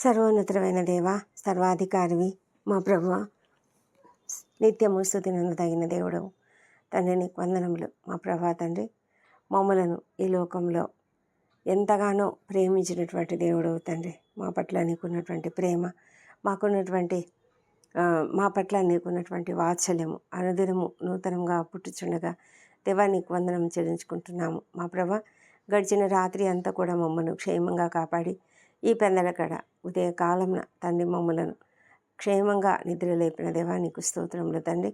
సర్వోన్నతమైన దేవ సర్వాధికారివి మా ప్రభువ నిత్యము స్థుతి తగిన దేవుడు తండ్రి నీకు వందనములు. మా ప్రభా తండ్రి మమ్మలను ఈ లోకంలో ఎంతగానో ప్రేమించినటువంటి దేవుడు తండ్రి. మా పట్ల నీకున్నటువంటి ప్రేమ మాకున్నటువంటి మా పట్ల నీకున్నటువంటి వాత్సల్యము అనుదినము నూతనంగా పుట్టుచుండగా దేవా నీకు వందనం చెల్లించుకుంటున్నాము. మా ప్రభ గడిచిన రాత్రి అంతా కూడా మమ్మల్ని క్షేమంగా కాపాడి ఈ పెందలకడ ఉదయకాలంన తండ్రి మమ్మలను క్షేమంగా నిద్రలేపిన దేవా నీకు స్తోత్రములు తండ్రి.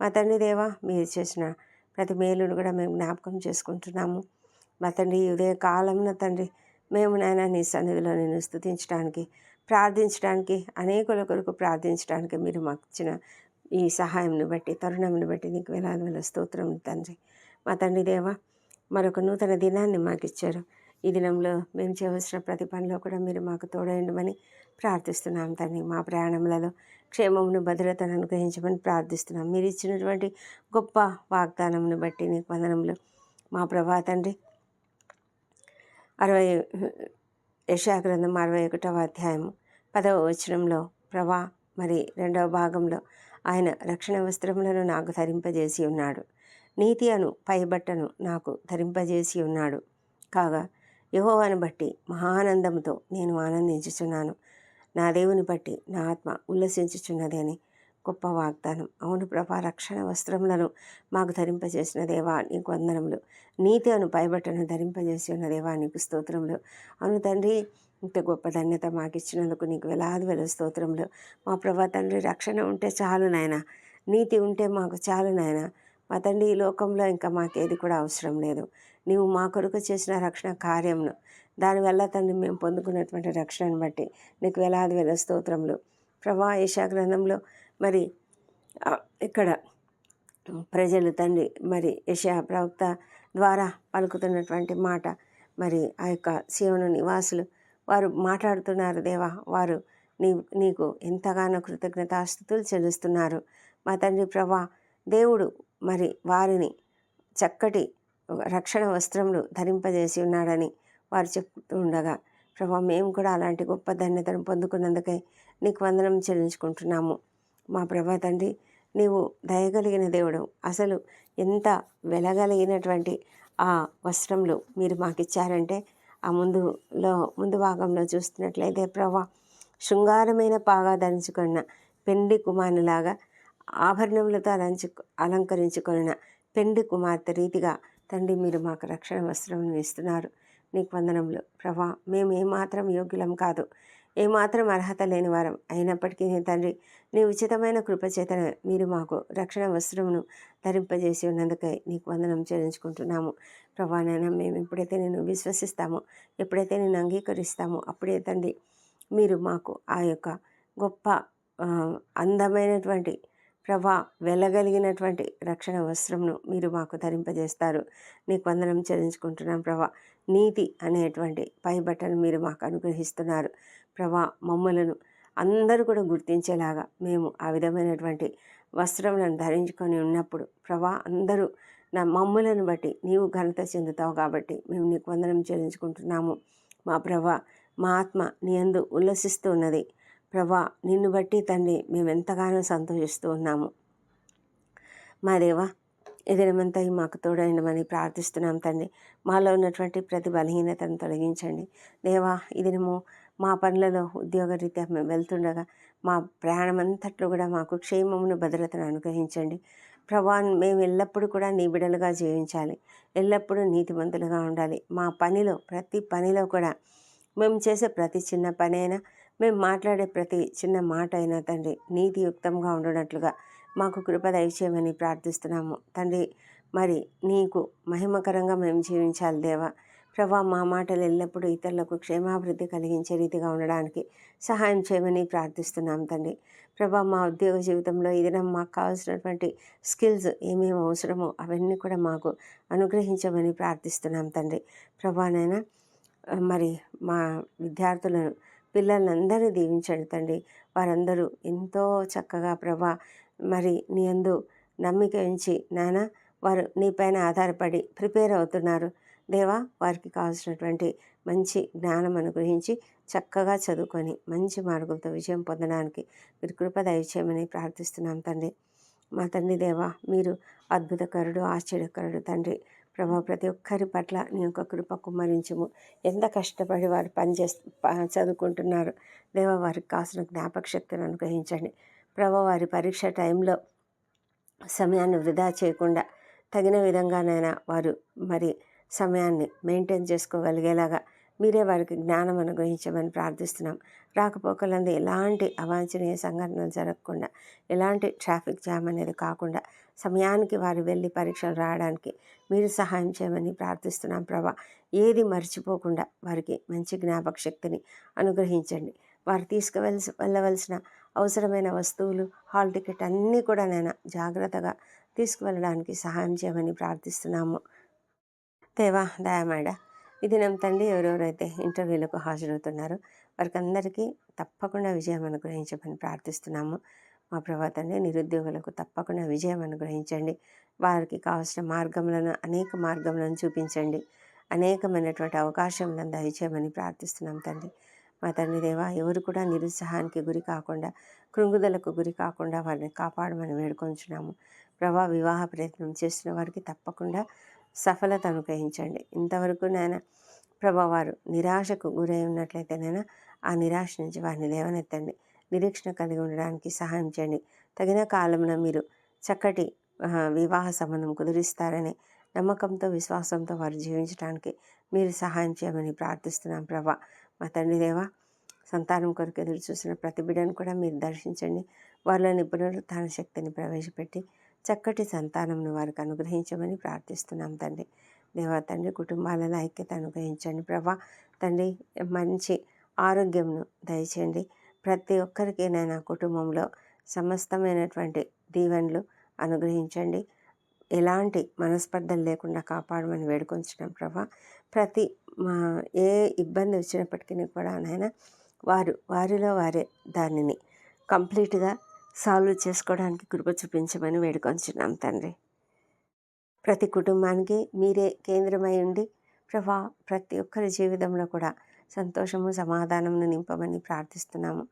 మా తండ్రి దేవా మీరు చేసిన ప్రతి మేలును కూడా మేము జ్ఞాపకం చేసుకుంటున్నాము. మా తండ్రి ఉదయ కాలంలో తండ్రి మేము నాయన నీ సన్నిధిలో నేను స్థుతించడానికి ప్రార్థించడానికి అనేకుల కొరకు ప్రార్థించడానికి మీరు మాకు ఇచ్చిన ఈ సహాయంను బట్టి తరుణంను బట్టి నీకు వేలాది వేల స్తోత్రం తండ్రి. మా తండ్రి దేవ మరొక నూతన దినాన్ని మాకు ఇచ్చారు. ఈ దినంలో మేము చేయవలసిన ప్రతి పనిలో కూడా మీరు మాకు తోడయండమని ప్రార్థిస్తున్నాం తండ్రి. మా ప్రయాణములలో క్షేమమును భద్రతను అనుగ్రహించమని ప్రార్థిస్తున్నాం. మీరు ఇచ్చినటువంటి గొప్ప వాగ్దానమును బట్టి నీకు వందనములు మా ప్రభా తండ్రి. అరవై యశాగ్రంథం అరవై ఒకటవ అధ్యాయము పదవ వచనంలో ప్రభా మరి రెండవ భాగంలో ఆయన రక్షణ వస్త్రములను నాకు ధరింపజేసి ఉన్నాడు. నీతి అను పైబట్టను నాకు ధరింపజేసి ఉన్నాడు. కాగా యహోవాను బట్టి మహానందంతో నేను ఆనందించుచున్నాను. నా దేవుని బట్టి నా ఆత్మ ఉల్లసించుచున్నది అని గొప్ప వాగ్దానం. అవును ప్రభా రక్షణ వస్త్రములను మాకు ధరింపజేసిన దేవా నీకు వందనములు. నీతి అను పైబట్టను ధరింపజేసి ఉన్న దేవా నీకు స్తోత్రములు. అవును తండ్రి ఇంత గొప్ప ధన్యత మాకు ఇచ్చినందుకు నీకు వేలాది వేల స్తోత్రములు. మా ప్రభా తండ్రి రక్షణ ఉంటే చాలు నాయన. నీతి ఉంటే మాకు చాలు నాయన. మా తండ్రి ఈ లోకంలో ఇంకా మాకేది కూడా అవసరం లేదు. నీవు మా కొరకు చేసిన రక్షణ కార్యమును. దానివల్ల తండ్రి మేము పొందుకున్నటువంటి రక్షణను బట్టి నీకు వేలాది వేల స్తోత్రములు. ప్రభా యశా గ్రంథంలో మరి ఇక్కడ ప్రజలు తండ్రి మరి యశా ప్రవక్త ద్వారా పలుకుతున్నటువంటి మాట మరి ఆ యొక్క శివను నివాసులు వారు మాట్లాడుతున్నారు దేవా వారు నీ నీకు ఎంతగానో కృతజ్ఞతాస్థుతులు చెల్లిస్తున్నారు. మా తండ్రి ప్రభా దేవుడు మరి వారిని చక్కటి రక్షణ వస్త్రములు ధరింపజేసి ఉన్నాడని వారు చెప్తూ ఉండగా ప్రభా మేము కూడా అలాంటి గొప్ప ధన్యతను పొందుకున్నందుకై నీకు వందనం చెల్లించుకుంటున్నాము. మా ప్రభా తండ్రి నీవు దయగలిగిన దేవుడు. అసలు ఎంత వెలగలిగినటువంటి ఆ వస్త్రములు మీరు మాకు ఇచ్చారంటే ఆ ముందులో ముందు భాగంలో చూస్తున్నట్లయితే ప్రభా శృంగారమైన పాగా ధరించుకున్న పెండి కుమారులాగా ఆభరణములతో అలంచు అలంకరించుకున్న పెండి కుమార్తె రీతిగా తండ్రి మీరు మాకు రక్షణ వస్త్రం ఇస్తున్నారు. నీకు వందనములు. ప్రభా మేము ఏమాత్రం యోగ్యులం కాదు. ఏమాత్రం అర్హత లేని వారం. అయినప్పటికీ నీ తండ్రి నీ ఉచితమైన కృపచేతన మీరు మాకు రక్షణ వస్త్రమును ధరింపజేసి ఉన్నందుకై నీకు వందనం చెల్లించుకుంటున్నాము. ప్రభానైనా మేము ఎప్పుడైతే నేను విశ్వసిస్తామో ఎప్పుడైతే నేను అంగీకరిస్తామో అప్పుడే తండ్రి మీరు మాకు ఆ యొక్క గొప్ప అందమైనటువంటి ప్రభా వెళ్ళగలిగినటువంటి రక్షణ వస్త్రంను మీరు మాకు ధరింపజేస్తారు. నీకు వందనం చెల్లించుకుంటున్నాం ప్రభా. నీతి అనేటువంటి పై బట్టను మీరు మాకు అనుగ్రహిస్తున్నారు. ప్రభా మమ్మలను అందరూ కూడా గుర్తించేలాగా మేము ఆ విధమైనటువంటి వస్త్రములను ధరించుకొని ఉన్నప్పుడు ప్రభా అందరూ నా మమ్ములను బట్టి నీవు ఘనత చెందుతావు కాబట్టి మేము నీకు వందనం చెల్లించుకుంటున్నాము. మా ప్రభా మా ఆత్మ నీ అందు ఉల్లసిస్తూ ఉన్నది. ప్రభా నిన్ను బట్టి తండ్రి మేము ఎంతగానో సంతోషిస్తూ ఉన్నాము. మా దేవా ఎదిరమంతా మాకు తోడైనమని ప్రార్థిస్తున్నాం తండ్రి. మాలో ఉన్నటువంటి ప్రతి బలహీనతను తొలగించండి. దేవా ఈ మా పనులలో ఉద్యోగరీత్యా మేము వెళ్తుండగా మా ప్రయాణం అంతట్లో కూడా మాకు క్షేమమును భద్రతను అనుగ్రహించండి. ప్రభా మేము ఎల్లప్పుడూ కూడా నీ బిడలుగా జీవించాలి. ఎల్లప్పుడూ నీతిమంతులుగా ఉండాలి. మా పనిలో ప్రతి పనిలో కూడా మేము చేసే ప్రతి చిన్న పని అయినా మేము మాట్లాడే ప్రతి చిన్న మాట అయినా తండ్రి నీతియుక్తంగా ఉండనట్లుగా మాకు కృప దయచేయమని ప్రార్థిస్తున్నాము. తండ్రి మరి నీకు మహిమకరంగా మేము జీవించాలి దేవా. ప్రభా మా మాటలు ఎల్లప్పుడూ ఇతరులకు క్షేమాభివృద్ధి కలిగించే రీతిగా ఉండడానికి సహాయం చేయమని ప్రార్థిస్తున్నాం తండ్రి. ప్రభా మా ఉద్యోగ జీవితంలో ఇది మాకు కావాల్సినటువంటి స్కిల్స్ ఏమేమి అవసరమో అవన్నీ కూడా మాకు అనుగ్రహించమని ప్రార్థిస్తున్నాం తండ్రి. ప్రభానైనా మరి మా విద్యార్థులను పిల్లలందరినీ దీవించండి తండ్రి. వారందరూ ఎంతో చక్కగా ప్రభా మరి నీ అందు నమ్మిక ఉంచి నాన్న వారు నీపైన ఆధారపడి ప్రిపేర్ అవుతున్నారు. దేవా వారికి కావాల్సినటువంటి మంచి జ్ఞానం అనుగ్రహించి చక్కగా చదువుకొని మంచి మార్గులతో విజయం పొందడానికి మీరు కృప దయచేయమని ప్రార్థిస్తున్నాం తండ్రి. మా తండ్రి దేవా మీరు అద్భుతకరుడు ఆశ్చర్యకరుడు తండ్రి. ప్రభా ప్రతి ఒక్కరి పట్ల నీ యొక్క కృప కుమ్మరించము. ఎంత కష్టపడి వారు పనిచేస్తూ చదువుకుంటున్నారు. దేవ వారికి కాసిన జ్ఞాపక శక్తిని అనుగ్రహించండి. ప్రభా వారి పరీక్ష టైంలో సమయాన్ని వృధా చేయకుండా తగిన విధంగానైనా వారు మరి సమయాన్ని మెయింటైన్ చేసుకోగలిగేలాగా మీరే వారికి జ్ఞానం అనుగ్రహించమని ప్రార్థిస్తున్నాం. రాకపోకలందు ఎలాంటి అవాంఛనీయ సంఘటనలు జరగకుండా ఎలాంటి ట్రాఫిక్ జామ్ అనేది కాకుండా సమయానికి వారు వెళ్ళి పరీక్షలు రాయడానికి మీరు సహాయం చేయమని ప్రార్థిస్తున్నాం ప్రభా. ఏది మర్చిపోకుండా వారికి మంచి జ్ఞాపక శక్తిని అనుగ్రహించండి. వారు తీసుకువెళ్ళ వెళ్ళవలసిన అవసరమైన వస్తువులు హాల్ టికెట్ అన్నీ కూడా నేను జాగ్రత్తగా తీసుకువెళ్ళడానికి సహాయం చేయమని ప్రార్థిస్తున్నాము. దేవా దయామాడ ఈ దినం తండ్రి ఎవరెవరైతే ఇంటర్వ్యూలకు హాజరవుతున్నారో వారికి అందరికీ తప్పకుండా విజయం అనుగ్రహించమని ప్రార్థిస్తున్నాము. మా ప్రభా తండ్రి నిరుద్యోగులకు తప్పకుండా విజయం అనుగ్రహించండి. వారికి కావాల్సిన మార్గములను అనేక మార్గములను చూపించండి. అనేకమైనటువంటి అవకాశములను దయచేయమని ప్రార్థిస్తున్నాం తండ్రి. మా తండ్రి దేవా ఎవరు కూడా నిరుత్సాహానికి గురి కాకుండా కృంగుదలకు గురి కాకుండా వారిని కాపాడమని వేడుకొంచున్నాము. ప్రభా వివాహ ప్రయత్నం చేస్తున్న వారికి తప్పకుండా సఫలత అనుగ్రహించండి. ఇంతవరకు నాయన ప్రభా వారు నిరాశకు గురై ఉన్నట్లయితే నాయన ఆ నిరాశ నుంచి వారిని లేవనెత్తండి. నిరీక్షణ కలిగి ఉండడానికి సహాయం చేయండి. తగిన కాలంలో మీరు చక్కటి వివాహ సంబంధం కుదిరిస్తారని నమ్మకంతో విశ్వాసంతో వారు జీవించడానికి మీరు సహాయం చేయమని ప్రార్థిస్తున్నాం ప్రభా. మా తండ్రి దేవ సంతానం కొరకు ఎదురు చూసిన ప్రతి బిడ్డను కూడా మీరు దర్శించండి. వారిలో నిపుణులు తన శక్తిని ప్రవేశపెట్టి చక్కటి సంతానంను వారికి అనుగ్రహించమని ప్రార్థిస్తున్నాం తండ్రి. దేవా తండ్రి కుటుంబాలలో ఐక్యత అనుగ్రహించండి. ప్రభా తండ్రి మంచి ఆరోగ్యంను దయచేయండి. ప్రతి ఒక్కరికి నేను కుటుంబంలో సమస్తమైనటువంటి దీవెనలు అనుగ్రహించండి. ఎలాంటి మనస్పర్ధలు లేకుండా కాపాడమని వేడుకొంచడం ప్రభా. ప్రతి ఏ ఇబ్బంది వచ్చినప్పటికీ కూడా నాయన వారు వారిలో వారే దానిని కంప్లీట్గా సాల్వ్ చేసుకోవడానికి కృప చూపించమని వేడుకొంచున్నాం తండ్రి. ప్రతి కుటుంబానికి మీరే కేంద్రమై ఉండి ప్రభా ప్రతి ఒక్కరి జీవితంలో కూడా సంతోషము సమాధానమును నింపమని ప్రార్థిస్తున్నాము.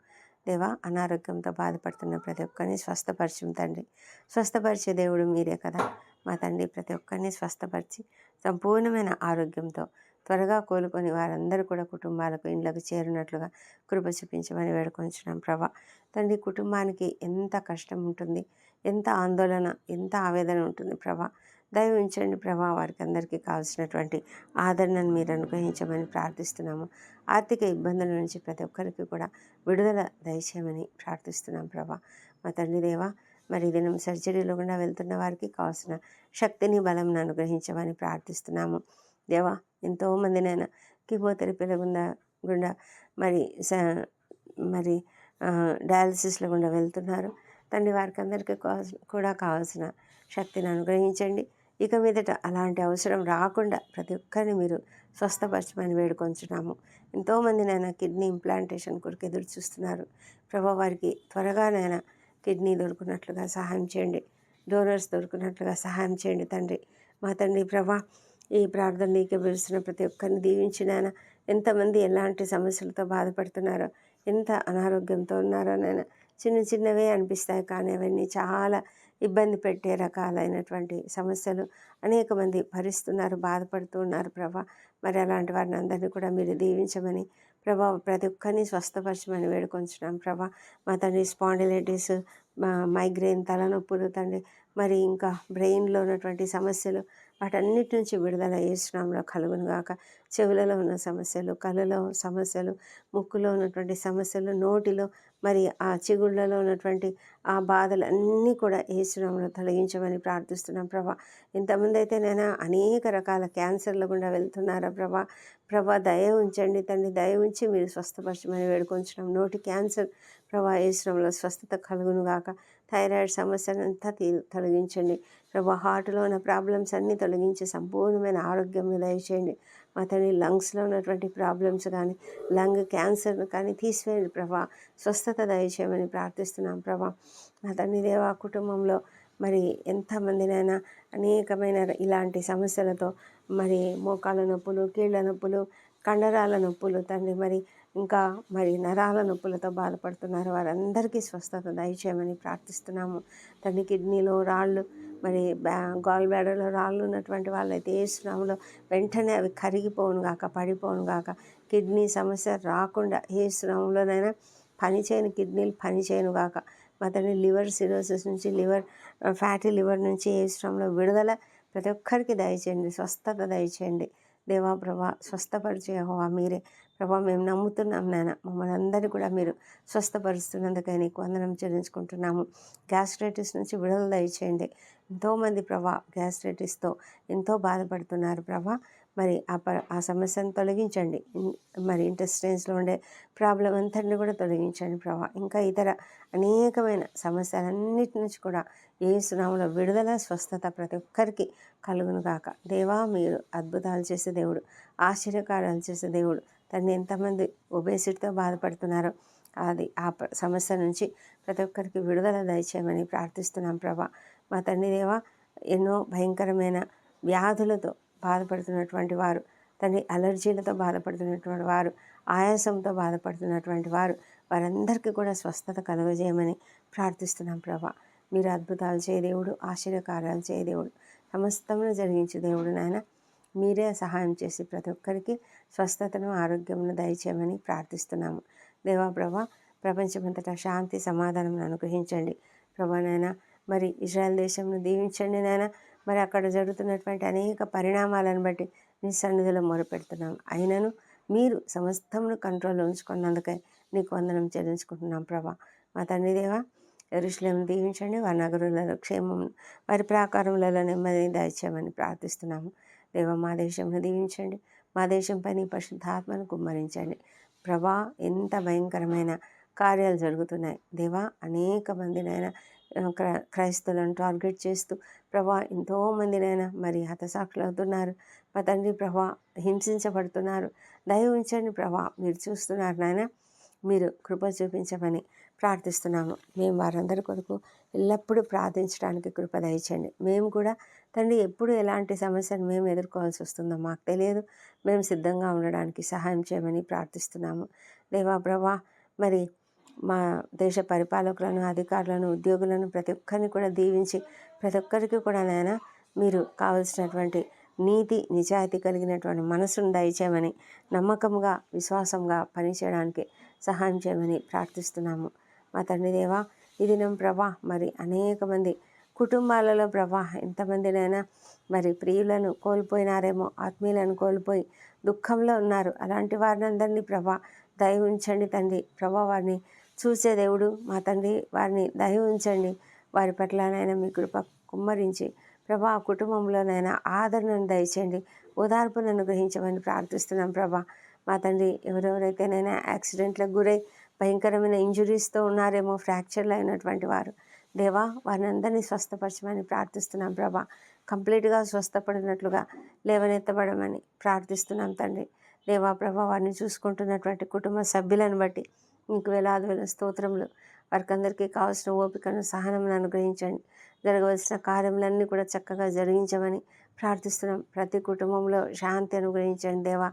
దేవా అనారోగ్యంతో బాధపడుతున్న ప్రతి ఒక్కరిని స్వస్థపరచం తండ్రి. స్వస్థపరిచే దేవుడు మీరే కదా. మా తండ్రి ప్రతి ఒక్కరిని స్వస్థపరిచి సంపూర్ణమైన ఆరోగ్యంతో త్వరగా కోలుకొని వారందరూ కూడా కుటుంబాలకు ఇండ్లకు చేరినట్లుగా కృప చూపించమని వేడుకొంచున్నాం. ప్రభా తండ్రి కుటుంబానికి ఎంత కష్టం ఉంటుంది ఎంత ఆందోళన ఎంత ఆవేదన ఉంటుంది ప్రభా. దయ ఉంచండి ప్రభా వారికి అందరికీ కావాల్సినటువంటి ఆదరణను మీరు అనుగ్రహించమని ప్రార్థిస్తున్నాము. ఆర్థిక ఇబ్బందుల నుంచి ప్రతి ఒక్కరికి కూడా విడుదల దయచేయమని ప్రార్థిస్తున్నాం ప్రభా. మా తండ్రి దేవా మరి దినం సర్జరీలో గుండా వెళ్తున్న వారికి కావాల్సిన శక్తిని బలం అనుగ్రహించమని ప్రార్థిస్తున్నాము. దేవా! ఎంతోమంది నాయన కీమోథెరపీల గుండా గుండా మరి స మరి డయాలసిస్లో గుండా వెళ్తున్నారు. తండ్రి వారికి అందరికీ కూడా కావాల్సిన శక్తిని అనుగ్రహించండి. ఇక మీదట అలాంటి అవసరం రాకుండా ప్రతి ఒక్కరిని మీరు స్వస్థపరచమని వేడుకొంచున్నాము. ఎంతోమంది నాయన కిడ్నీ ఇంప్లాంటేషన్ కొరకు ఎదురు చూస్తున్నారు. ప్రభా వారికి త్వరగా నాయన కిడ్నీ దొరుకున్నట్లుగా సహాయం చేయండి. డోనర్స్ దొరుకున్నట్లుగా సహాయం చేయండి తండ్రి. మా తండ్రి ప్రభా ఈ ప్రార్థన నీకే పిలుస్తున్న ప్రతి ఒక్కరిని దీవించినాయన ఎంతమంది ఎలాంటి సమస్యలతో బాధపడుతున్నారో ఎంత అనారోగ్యంతో ఉన్నారో నాయన. చిన్న చిన్నవే అనిపిస్తాయి కానీ అవన్నీ చాలా ఇబ్బంది పెట్టే రకాలైనటువంటి సమస్యలు అనేక మంది భరిస్తున్నారు బాధపడుతూ ఉన్నారు ప్రభా. మరి అలాంటి వారిని అందరినీ కూడా మీరు దీవించమని ప్రభా ప్రతి ఒక్కరిని స్వస్థపరచమని వేడుకొంచున్నాం ప్రభా. మా తండ్రి స్పాండిలైటిస్ మైగ్రేన్ తలనొప్పులు తండ్రి మరి ఇంకా బ్రెయిన్లో ఉన్నటువంటి సమస్యలు వాటన్నిటి నుంచి విడుదల ఏసునాంలో కలుగును గాక చెవులలో ఉన్న సమస్యలు కళ్ళలో సమస్యలు ముక్కులో ఉన్నటువంటి సమస్యలు నోటిలో మరి ఆ చిగుళ్ళలో ఉన్నటువంటి ఆ బాధలు అన్నీ కూడా ఏసునాంలో తొలగించమని ప్రార్థిస్తున్నాం ప్రభా. ఇంతమంది అయితే నేను అనేక రకాల క్యాన్సర్ల గుండా వెళ్తున్నారా ప్రభా? ప్రభా దయ ఉంచండి తండ్రి దయ ఉంచి మీరు స్వస్థపరచమని వేడుకొంచున్నాం. నోటి క్యాన్సర్ ప్రభా ఏసునాంలో స్వస్థత కలుగును గాక థైరాయిడ్ సమస్యనంతా తొలగించండి. ప్రభా హార్ట్లో ఉన్న ప్రాబ్లమ్స్ అన్నీ తొలగించి సంపూర్ణమైన ఆరోగ్యం దయచేయండి. మా తండ్రి లంగ్స్లో ఉన్నటువంటి ప్రాబ్లమ్స్ కానీ లంగ్ క్యాన్సర్ కానీ తీసివేయండి ప్రభా. స్వస్థత దయచేయమని ప్రార్థిస్తున్నాం ప్రభా. మా తండ్రి దేవా కుటుంబంలో మరి ఎంతమందినైనా అనేకమైన ఇలాంటి సమస్యలతో మరి మోకాళ్ళ నొప్పులు కీళ్ళ నొప్పులు కండరాల నొప్పులు తండ్రి మరి ఇంకా మరి నరాల నొప్పులతో బాధపడుతున్నారు. వారందరికీ స్వస్థత దయచేయమని ప్రార్థిస్తున్నాము. తండ్రి కిడ్నీలో రాళ్ళు మరి బ్యా గాల్ బ్యాడలో రాళ్ళు ఉన్నటువంటి వాళ్ళైతే ఏ స్నామంలో వెంటనే అవి కరిగిపోను గాక పడిపోను గాక కిడ్నీ సమస్య రాకుండా ఏ స్నామంలోనైనా పనిచేయని కిడ్నీలు పని చేయను గాక మా లివర్ సిరోసిస్ నుంచి లివర్ ఫ్యాటీ లివర్ నుంచి ఏ శ్రమంలో విడుదల ప్రతి ఒక్కరికి దయచేయండి స్వస్థత దయచేయండి. దేవాప్రభ స్వస్థపరిచే హోవా మీరే. ప్రభా మేము నమ్ముతున్నాం నాన్న. మమ్మల్ని అందరినీ కూడా మీరు స్వస్థపరుస్తున్నందుకే నీకు వందనం చెల్లించుకుంటున్నాము. గ్యాస్ట్రైటిస్ నుంచి విడుదల దయచేయండి. ఎంతోమంది ప్రభా గ్యాస్ట్రైటిస్తో ఎంతో బాధపడుతున్నారు ప్రభా. మరి ఆ ప ఆ సమస్యను తొలగించండి. మరి ఇంటెస్టైన్స్లో ఉండే ప్రాబ్లం అంతటిని కూడా తొలగించండి ప్రభా. ఇంకా ఇతర అనేకమైన సమస్యలన్నిటి నుంచి కూడా ఏ సునాములో విడుదల స్వస్థత ప్రతి ఒక్కరికి కలుగును కాక దేవా మీరు అద్భుతాలు చేసే దేవుడు ఆశ్చర్యకారాలు చేసే దేవుడు తను ఎంతమంది ఒబేసిటీతో బాధపడుతున్నారో అది ఆ సమస్య నుంచి ప్రతి ఒక్కరికి విడుదల దయచేయమని ప్రార్థిస్తున్నాం ప్రభా. మా తండ్రిదేవ ఎన్నో భయంకరమైన వ్యాధులతో బాధపడుతున్నటువంటి వారు తండ్రి అలర్జీలతో బాధపడుతున్నటువంటి వారు ఆయాసంతో బాధపడుతున్నటువంటి వారు వారందరికీ కూడా స్వస్థత కలుగజేయమని ప్రార్థిస్తున్నాం ప్రభా. మీరు అద్భుతాలు చేయ దేవుడు ఆశ్చర్యకార్యాలు చేయ దేవుడు సమస్తమును జరిగించే దేవుడు నాయన. మీరే సహాయం చేసి ప్రతి ఒక్కరికి స్వస్థతను ఆరోగ్యమును దయచేయమని ప్రార్థిస్తున్నాము. దేవా ప్రభా ప్రపంచమంతటా శాంతి సమాధానం అనుగ్రహించండి. ప్రభా నాయన మరి ఇజ్రాయెల్ దేశంను దీవించండి నాయన. మరి అక్కడ జరుగుతున్నటువంటి అనేక పరిణామాలను బట్టి మీ సన్నిధిలో మొరపెడుతున్నాం. అయినను మీరు సమస్తమును కంట్రోల్లో ఉంచుకున్నందుకై నీకు వందనం చెల్లించుకుంటున్నాం ప్రభా. మా తండ్రి దేవా ఎరుషులేము దీవించండి వారి నగరులలో క్షేమం వారి ప్రాకారములలో నెమ్మదిని దయచేయమని ప్రార్థిస్తున్నాము. దేవ మా దేశంను దీవించండి మా దేశంపై నీ పరిశుద్ధాత్మను కుమ్మరించండి. ప్రభా ఎంత భయంకరమైన కార్యాలు జరుగుతున్నాయి. దేవా అనేక మందినైనా క్ర క్రైస్తవులను టార్గెట్ చేస్తూ ప్రభా ఎంతోమందినైనా మరి హతసాక్షులు అవుతున్నారు మా తండ్రి ప్రభా హింసించబడుతున్నారు. దయ ఉంచండి ప్రభా మీరు చూస్తున్నారు నాయన. మీరు కృప చూపించమని ప్రార్థిస్తున్నాము. మేము వారందరి కొరకు ఎల్లప్పుడూ ప్రార్థించడానికి కృప దయచండి మేము కూడా తండ్రి ఎప్పుడు ఎలాంటి సమస్యను మేము ఎదుర్కోవాల్సి వస్తుందో మాకు తెలియదు. మేము సిద్ధంగా ఉండడానికి సహాయం చేయమని ప్రార్థిస్తున్నాము. దేవా ప్రభా మరి మా దేశ పరిపాలకులను అధికారులను ఉద్యోగులను ప్రతి ఒక్కరిని కూడా దీవించి ప్రతి ఒక్కరికి కూడా నాయన మీరు కావలసినటువంటి నీతి నిజాయితీ కలిగినటువంటి మనసును దయచేయమని నమ్మకంగా విశ్వాసంగా పనిచేయడానికి సహాయం చేయమని ప్రార్థిస్తున్నాము. మా తండ్రి దేవా ఈ దినం ప్రభా మరి అనేక మంది కుటుంబాలలో ప్రభా ఎంతమందినైనా మరి ప్రియులను కోల్పోయినారేమో ఆత్మీయులను కోల్పోయి దుఃఖంలో ఉన్నారు. అలాంటి వారిని అందరినీ ప్రభా దయ ఉంచండి తండ్రి. ప్రభా వారిని చూసే దేవుడు మా తండ్రి. వారిని దయ ఉంచండి వారి పట్లనైనా మీ కృప కుమ్మరించి ప్రభా ఆ కుటుంబంలోనైనా ఆదరణను దయచేయండి. ఓదార్పును అనుగ్రహించమని ప్రార్థిస్తున్నాం ప్రభా. మా తండ్రి ఎవరెవరైతేనైనా యాక్సిడెంట్లకు గురై భయంకరమైన ఇంజురీస్తో ఉన్నారేమో ఫ్రాక్చర్లు అయినటువంటి వారు. దేవా వారిని అందరినీ స్వస్థపరచమని ప్రార్థిస్తున్నాం ప్రభా. కంప్లీట్గా స్వస్థపడినట్లుగా లేవనెత్తబడమని ప్రార్థిస్తున్నాం తండ్రి. దేవా ప్రభా వారిని చూసుకుంటున్నటువంటి కుటుంబ సభ్యులను బట్టి మీకు వేలాది వేల స్తోత్రములు. వారికి అందరికీ కావాల్సిన ఓపికను సహనమును అనుగ్రహించండి. జరగవలసిన కార్యములన్నీ కూడా చక్కగా జరిగించమని ప్రార్థిస్తున్నాం. ప్రతి కుటుంబంలో శాంతి అనుగ్రహించండి దేవా.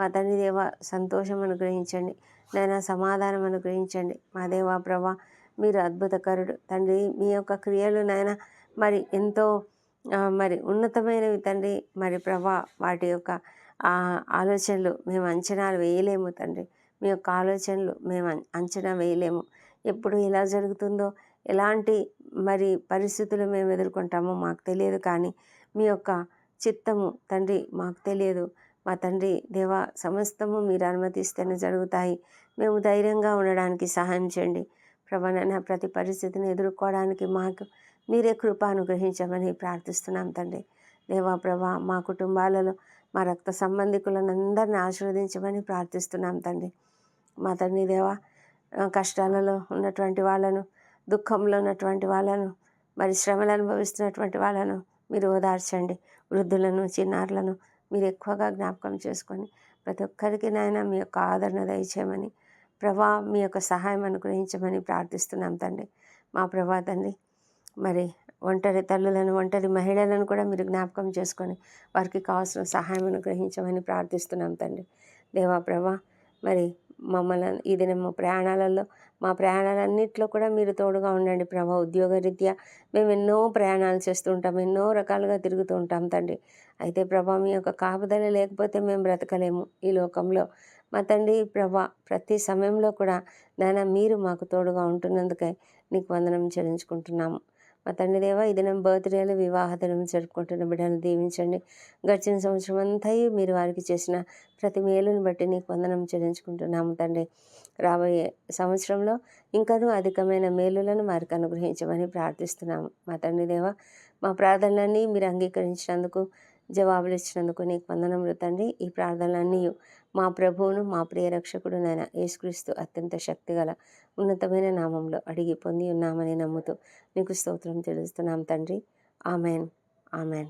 మా తండ్రి దేవ సంతోషం అనుగ్రహించండి. నైనా సమాధానం అనుగ్రహించండి. మా దేవా ప్రభా మీరు అద్భుతకరుడు. తండ్రి మీ యొక్క క్రియలు నాయన మరి ఎంతో మరి ఉన్నతమైనవి తండ్రి. మరి ప్రభా వాటి యొక్క ఆలోచనలు మేము అంచనాలు వేయలేము తండ్రి. మీ యొక్క ఆలోచనలు మేము అం- అంచనా వేయలేము. ఎప్పుడు ఎలా జరుగుతుందో ఎలాంటి మరి పరిస్థితులు మేము ఎదుర్కొంటామో మాకు తెలియదు కానీ మీ యొక్క చిత్తము తండ్రి మాకు తెలియదు. మా తండ్రి దేవ సమస్తము మీరు అనుమతిస్తేనే జరుగుతాయి. మేము ధైర్యంగా ఉండడానికి సహాయం చేయండి. ప్రభానైనా ప్రతి పరిస్థితిని ఎదుర్కోవడానికి మాకు మీరే కృప అనుగ్రహించమని ప్రార్థిస్తున్నాం తండ్రి. దేవా ప్రభా మా కుటుంబాలలో మా రక్త సంబంధికులను అందరిని ఆశీర్వదించమని ప్రార్థిస్తున్నాం తండ్రి. మా తండ్రి దేవా కష్టాలలో ఉన్నటువంటి వాళ్ళను దుఃఖంలో ఉన్నటువంటి వాళ్ళను మరి శ్రమలు అనుభవిస్తున్నటువంటి వాళ్ళను మీరు ఓదార్చండి. వృద్ధులను చిన్నారులను మీరు ఎక్కువగా జ్ఞాపకం చేసుకొని ప్రతి ఒక్కరికి నాయన మీ యొక్క ఆదరణ దయచేయమని ప్రభా మీ యొక్క సహాయం అనుగ్రహించమని ప్రార్థిస్తున్నాం తండ్రి. మా ప్రభా తండ్రి మరి ఒంటరి తల్లులను ఒంటరి మహిళలను కూడా మీరు జ్ఞాపకం చేసుకొని వారికి కావాల్సిన సహాయం అనుగ్రహించమని ప్రార్థిస్తున్నాం తండ్రి. దేవా ప్రభా మరి మమ్మల్ని ఈ మా ప్రయాణాలలో మా ప్రయాణాలన్నింటిలో కూడా మీరు తోడుగా ఉండండి ప్రభా. ఉద్యోగరీత్యా మేము ఎన్నో ప్రయాణాలు చేస్తూ ఉంటాం ఎన్నో రకాలుగా తిరుగుతూ ఉంటాం తండ్రి. అయితే ప్రభా మీ యొక్క కాపుదల లేకపోతే మేము బ్రతకలేము ఈ లోకంలో. మా తండ్రి ప్రభా ప్రతి సమయంలో కూడా నాయన మీరు మాకు తోడుగా ఉంటున్నందుకే నీకు వందనం చెల్లించుకుంటున్నాము. మా తండ్రి దేవ ఈ దినం బర్త్డేలు వివాహ దినం జరుపుకుంటున్న బిడ్డను దీవించండి. గడిచిన సంవత్సరం అంతా మీరు వారికి చేసిన ప్రతి మేలుని బట్టి నీకు వందనం చెల్లించుకుంటున్నాము తండ్రి. రాబోయే సంవత్సరంలో ఇంకనూ అధికమైన మేలులను వారికి అనుగ్రహించమని ప్రార్థిస్తున్నాము. మా తండ్రి దేవ మా ప్రార్థనలన్నీ మీరు అంగీకరించినందుకు జవాబులు ఇచ్చినందుకు నీకు వందనములు తండ్రి. ఈ ప్రార్థనలన్నీ మా ప్రభువును మా ప్రియ రక్షకుడు నాయన యేసుక్రీస్తు అత్యంత శక్తిగల ఉన్నతమైన నామంలో అడిగి పొంది ఉన్నామని నమ్ముతూ నీకు స్తోత్రం తెలుస్తున్నాం తండ్రి. ఆమెన్. ఆమెన్.